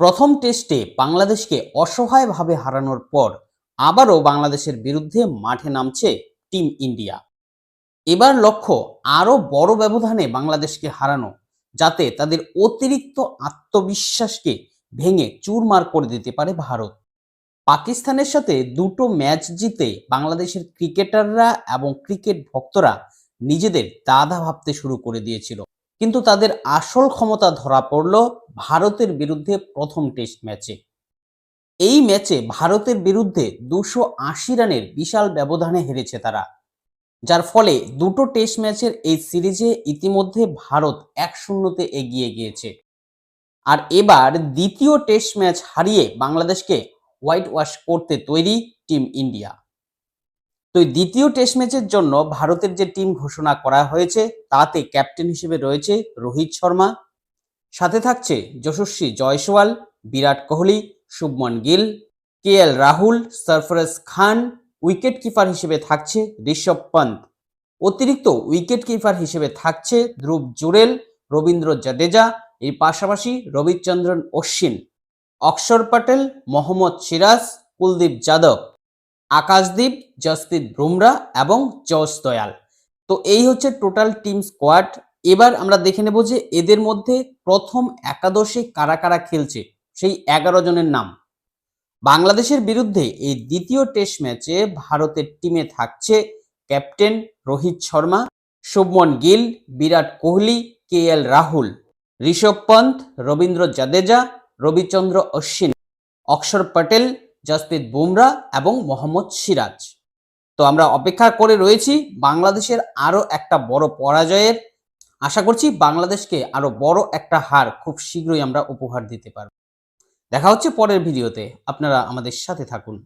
প্রথম টেস্টে বাংলাদেশকে অসহায়ভাবে হারানোর পর আবারও বাংলাদেশের বিরুদ্ধে মাঠে নামছে টিম ইন্ডিয়া। এবার লক্ষ্য আরও বড় ব্যবধানে বাংলাদেশকে হারানো, যাতে তাদের অতিরিক্ত আত্মবিশ্বাসকে ভেঙে চুরমার করে দিতে পারে ভারত। পাকিস্তানের সাথে দুটো ম্যাচ জিতে বাংলাদেশের ক্রিকেটাররা এবং ক্রিকেট ভক্তরা নিজেদের দাদা ভাবতে শুরু করে দিয়েছিল। কিন্তু তাদের আসল ক্ষমতা ধরা পড়ল ভারতের বিরুদ্ধে প্রথম টেস্ট ম্যাচে। এই ম্যাচে ভারতের বিরুদ্ধে দুশো আশি রানের বিশাল ব্যবধানে হেরেছে তারা, যার ফলে দুটো টেস্ট ম্যাচের এই সিরিজে ইতিমধ্যে ভারত এক শূন্যতে এগিয়ে গিয়েছে। আর এবার দ্বিতীয় টেস্ট ম্যাচ হারিয়ে বাংলাদেশকে হোয়াইট ওয়াশ করতে তৈরি টিম ইন্ডিয়া। তো দ্বিতীয় টেস্ট ম্যাচের জন্য ভারতের যে টিম ঘোষণা করা হয়েছে, তাতে ক্যাপ্টেন হিসেবে রয়েছে রোহিত শর্মা। সাথে থাকছে Yashasvi Jaiswal, Virat Kohli, Shubman Gill, K L Rahul, Sarfaraz Khan wicket keeper হিসেবে থাকছে ঋষভ পন্ত। অতিরিক্ত উইকেট কিপার হিসেবে থাকছে ধ্রুব জুরেল রবীন্দ্র জাডেজা এর পাশাপাশি রবিচন্দ্রন অশ্বিন, অক্ষর প্যাটেল মোহাম্মদ সিরাজ, কুলদীপ যাদব। আকাশদীপ, জসপ্রীত বুমরা এবং জস দয়াল। তো এই হচ্ছে টোটাল টিম স্কোয়াড এবার আমরা দেখে নেব যে এদের মধ্যে প্রথম একাদশে কারা কারা খেলছে, সেই এগারো জনের নাম। বাংলাদেশের বিরুদ্ধে এই দ্বিতীয় টেস্ট ম্যাচে ভারতের টিমে থাকছে captain Rohit Sharma, Shubman Gill, Virat Kohli, K L Rahul, Rishabh Pant, Ravindra Jadeja, Ravichandran Ashwin, Axar Patel Jasprit Bumrah এবং মোহাম্মদ সিরাজ। তো আমরা অপেক্ষা করে রয়েছি বাংলাদেশের আরও একটা বড় পরাজয়ের। আশা করছি বাংলাদেশকে আরও বড় একটা হার খুব শীঘ্রই আমরা উপহার দিতে পারব। দেখা হচ্ছে পরের ভিডিওতে। আপনারা আমাদের সাথে থাকুন।